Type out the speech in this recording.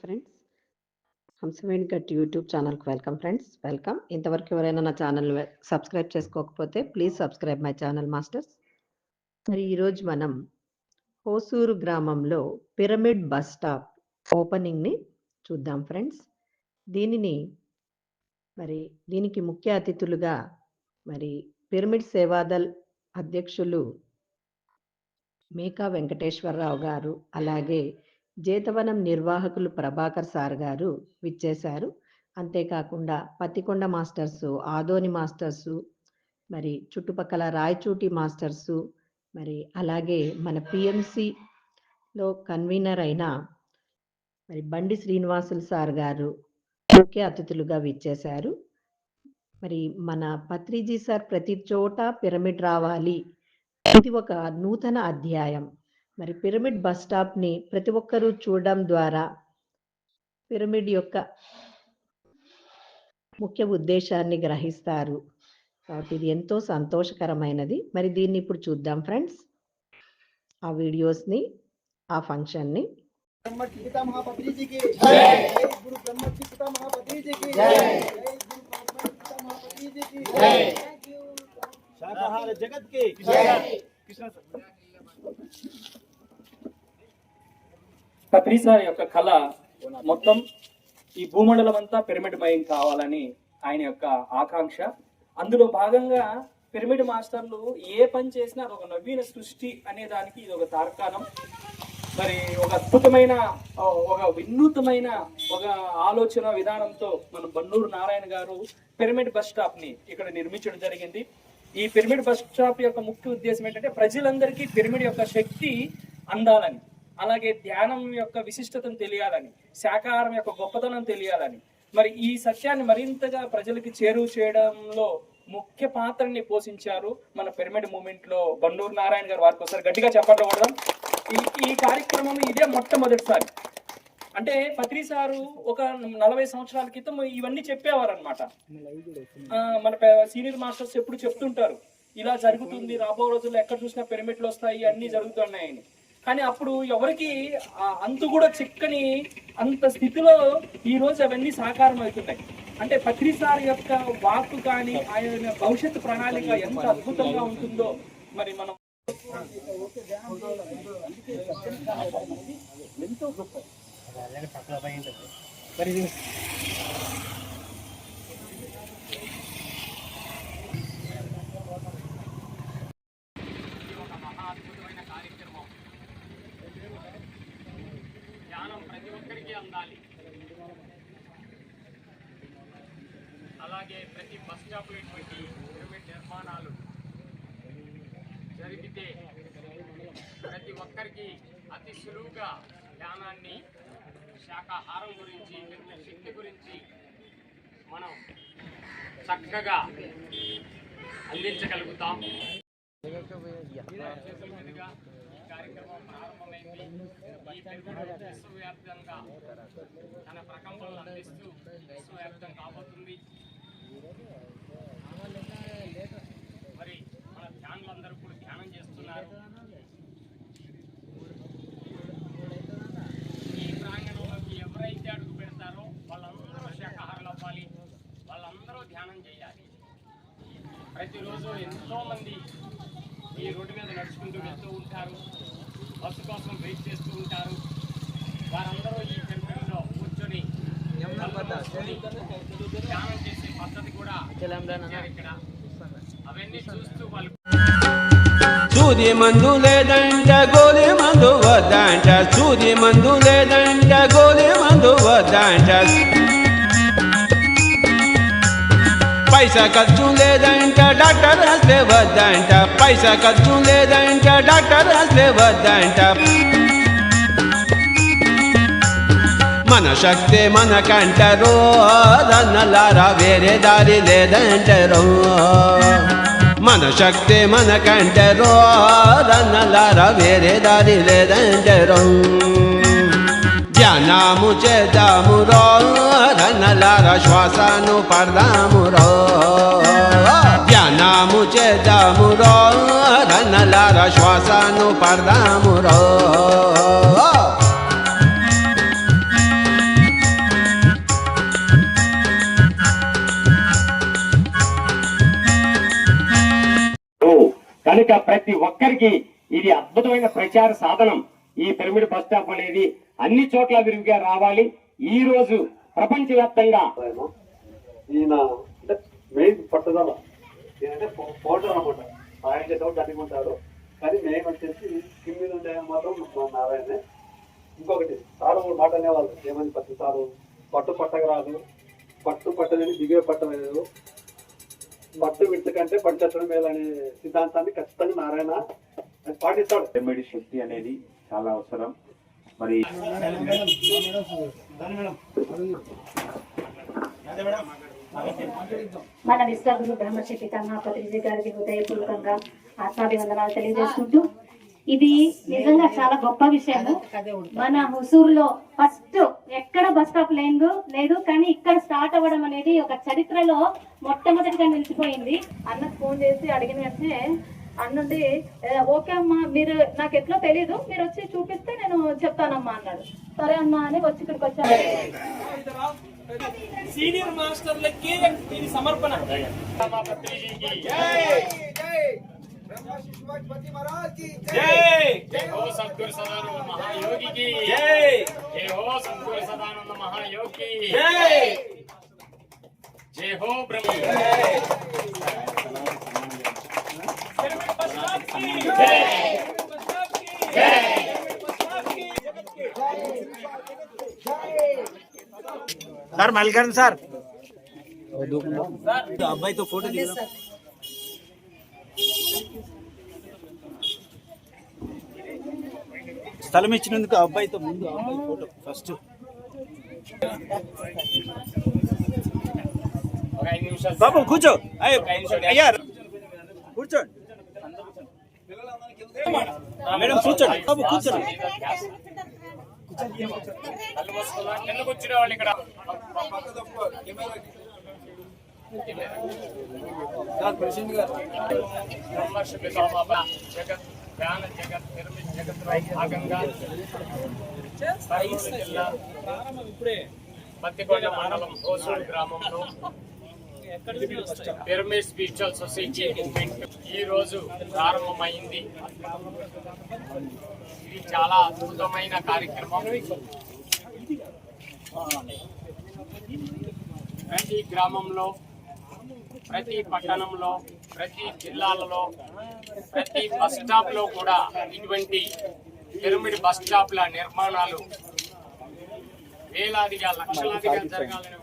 Friends Hamsaveni గట్ YouTube ఛానల్కి welcome friends welcome. ఇంతవరకు ఎవరైనా నా ఛానల్ సబ్స్క్రైబ్ చేసుకోకపోతే please subscribe my channel masters. మరి ఈరోజు మనం హోసూరు గ్రామంలో పిరమిడ్ బస్ స్టాప్ ఓపెనింగ్ని చూద్దాం ఫ్రెండ్స్ దీనిని మరి దీనికి ముఖ్య అతిథులుగా మరి పిరమిడ్ సేవాదల్ అధ్యక్షులు మేకా వెంకటేశ్వరరావు గారు అలాగే జేతవనం నిర్వాహకులు ప్రభాకర్ సార్ గారు విచ్చేశారు. అంతేకాకుండా పత్తికొండ మాస్టర్స్ ఆదోని మాస్టర్స్ మరి చుట్టుపక్కల రాయచూటి మాస్టర్స్ మరి అలాగే మన పిఎంసిలో కన్వీనర్ అయిన మరి బండి శ్రీనివాసులు సార్ గారు ముఖ్య అతిథులుగా విచ్చేశారు. మరి మన పత్రిజీ సార్ ప్రతి చోట పిరమిడ్ రావాలి. ఇది ఒక నూతన అధ్యాయం. మరి పిరమిడ్ బస్ స్టాప్ని ప్రతి ఒక్కరూ చూడడం ద్వారా పిరమిడ్ యొక్క ముఖ్య ఉద్దేశాన్ని గ్రహిస్తారు. కాబట్టి ఇది ఎంతో సంతోషకరమైనది. మరి దీన్ని ఇప్పుడు చూద్దాం ఫ్రెండ్స్. ఆ వీడియోస్ని ఆ ఫంక్షన్ని బ్రహ్మ గురు బ్రహ్మ పత్రిసారి యొక్క కళ మొత్తం ఈ భూమండలం అంతా పిరమిడ్ మయం కావాలని ఆయన యొక్క ఆకాంక్ష. అందులో భాగంగా పిరమిడ్ మాస్టర్లు ఏ పని చేసినా అది ఒక నవీన సృష్టి అనే దానికి ఇది ఒక తార్కాణం. మరి ఒక అద్భుతమైన ఒక వినూతమైన ఒక ఆలోచన విధానంతో మన బన్నూరు నారాయణ గారు పిరమిడ్ బస్ స్టాప్ని ఇక్కడ నిర్మించడం జరిగింది. ఈ పిరమిడ్ బస్ స్టాప్ యొక్క ముఖ్య ఉద్దేశం ఏంటంటే ప్రజలందరికీ పిరమిడ్ యొక్క శక్తి అందాలని. అలాగే ధ్యానం యొక్క విశిష్టతను తెలియాలని శాకాహారం యొక్క గొప్పతనం తెలియాలని. మరి ఈ సత్యాన్ని మరింతగా ప్రజలకి చేరువ చేయడంలో ముఖ్య పాత్రని పోషించారు మన పిరమిడ్ మూమెంట్లో బండూరు నారాయణ గారు. వారికి ఒకసారి గట్టిగా చెప్పండి ఈ ఈ కార్యక్రమం ఇదే మొట్టమొదటిసారి. అంటే పత్రి సారు ఒక నలభై సంవత్సరాల క్రితం ఇవన్నీ చెప్పేవారు అనమాట మన పే- సీనియర్ మాస్టర్స్ ఎప్పుడు చెప్తుంటారు. ఇలా జరుగుతుంది రాబో రోజుల్లో ఎక్కడ చూసినా పిరమిడ్లు వస్తాయి అన్ని జరుగుతున్నాయని. కానీ అప్పుడు ఎవరికి ఆ అంతు కూడా చిక్కని అంత స్థితిలో ఈ రోజు అవన్నీ సాకారం అవుతున్నాయి అంటే పత్రి సార్ యొక్క వాక్కు కానీ ఆయన భవిష్యత్తు ప్రణాళిక ఎంత అద్భుతంగా ఉంటుందో మరి మనం ఒక మహా అద్భుతమైన కార్యక్రమం ధ్యానం ప్రతి ఒక్కరికి అందాలి అలాగే ప్రతి బస్ స్టాప్లో ఇటువంటి పిరమిడ్ నిర్మాణాలు జరిగితే ప్రతి ఒక్కరికి అతి సులువుగా ధ్యానాన్ని శాకాహారం గురించి శక్తి గురించి మనం చక్కగా అందించగలుగుతాం. చేతుల మీదుగా ఈ కార్యక్రమం ప్రారంభమైంది. ఈ విశ్వవ్యాప్తంగా తన ప్రకంపనలు ప్రతిరోజు ఎంతో మంది ఈ రోడ్డు మీద నడుచుకుంటూ వెళ్తూ ఉంటారు. బస్సు కోసం వెయిట్ చేస్తూ ఉంటారు. వారందరూ ఈ టెంపుల్లో కూర్చొని ధ్యానం చేసే పద్ధతి కూడా ఇక్కడ అవన్నీ చూస్తూ వాళ్ళు సూది మందు లేదంట గోలి మందు వద్దంట. సూది మందు లేదంట గోలి మందు వద్దంట. పైసా ఖర్చు లేదంట డాక్టర్ అసలే వద్దంట. పైసా ఖర్చు లేదంట డాక్టర్ అసలే వద్దంట. మన శక్తి మనకంటారో దన్నలారా వేరే దారి లేదంటారో మన శక్తి మనకంటారో దన్నలారా వేరే దారి లేదంటారో ధ్యానాము చేదాము ధనలార శ్వాసను పడదామురో ధ్యానాము చేదాము ధనలార శ్వాసను పడదామురో కనుక ప్రతి ఒక్కరికి ఇది అద్భుతమైన ప్రచార సాధనం. ఈ పిరమిడ్ బస్ స్టాప్ అనేది అన్ని చోట్ల విరివిగా రావాలి. ఈ రోజు ప్రపంచవ్యాప్తంగా ఈయన అంటే మెయిన్ పట్టుదల. ఏంటంటే పౌడర్ అనమాట ఆయన చేసేవాడు ఉంటాడు కానీ మెయిన్ వచ్చేసి మీద ఉండే మాత్రం మా నారాయణే. ఇంకొకటి సారు మూడు మాట అనేవాళ్ళు. ఏమని ప్రతి సారు? పట్టు పట్టక రాదు పట్టు పట్టదని దిగే పట్టలేదు పట్టు విడత కంటే పట్టడం మేలనే సిద్ధాంతాన్ని ఖచ్చితంగా నారాయణ పాటిస్తాడు. పిరమిడ్ శక్తి అనేది చాలా అవసరం. మరి మన విశ్వగురు బ్రహ్మశ్రీ పితామహ పత్రిజీ గారికి హృదయపూర్వకంగా ఆత్మాభివందనాలు తెలియజేసుకుంటూ ఇది నిజంగా చాలా గొప్ప విషయం మన హుసూరులో ఫస్ట్ ఎక్కడ బస్ స్టాప్ లేదు లేదు కానీ ఇక్కడ స్టార్ట్ అవ్వడం అనేది ఒక చరిత్రలో మొట్టమొదటిగా నిలిచిపోయింది. అన్న ఫోన్ చేసి అడిగిన వెంటనే అన్నది ఓకే అమ్మా మీరు నాకు ఎట్లా తెలియదు మీరు వచ్చి చూపిస్తే నేను చెప్తానమ్మా అన్నాడు. సరే అమ్మా అని వచ్చి ఇక్కడికి వచ్చాను సీనియర్ మాస్టర్లకి ఇది సమర్పణ. సద్గురు మహాయోగి జయ హో బ్రహ్మ. Sir Mallikarjuna sir. స్థలం ఇచ్చినందుకు అబ్బాయితో ముందు అబ్బాయి ఫోటో ఫస్ట్ బాబు కూర్చో. అయ్యో అయ్యా కూర్చోండి. మేడం కూర్చోండి. బాబు కూర్చోండి. కళ్ళు వాళ్ళు ఇక్కడ బ్రహ్మర్షి జగత్ జ్ఞాన జగత్ భాగంగా జిల్లా మండలం హోసూరు గ్రామంలో పిరమిడ్ స్పిరిచువల్ సొసైటీ మూవ్మెంట్ ఈ రోజు ప్రారంభమైంది. ఇది చాలా అద్భుతమైన కార్యక్రమం. ప్రతి గ్రామంలో ప్రతి పట్టణంలో ప్రతి జిల్లాలలో ప్రతి బస్ స్టాప్లో కూడా ఇటువంటి పిరమిడ్ బస్ స్టాప్ల నిర్మాణాలు వేలాదిగా లక్షలాదిగా జరగాలని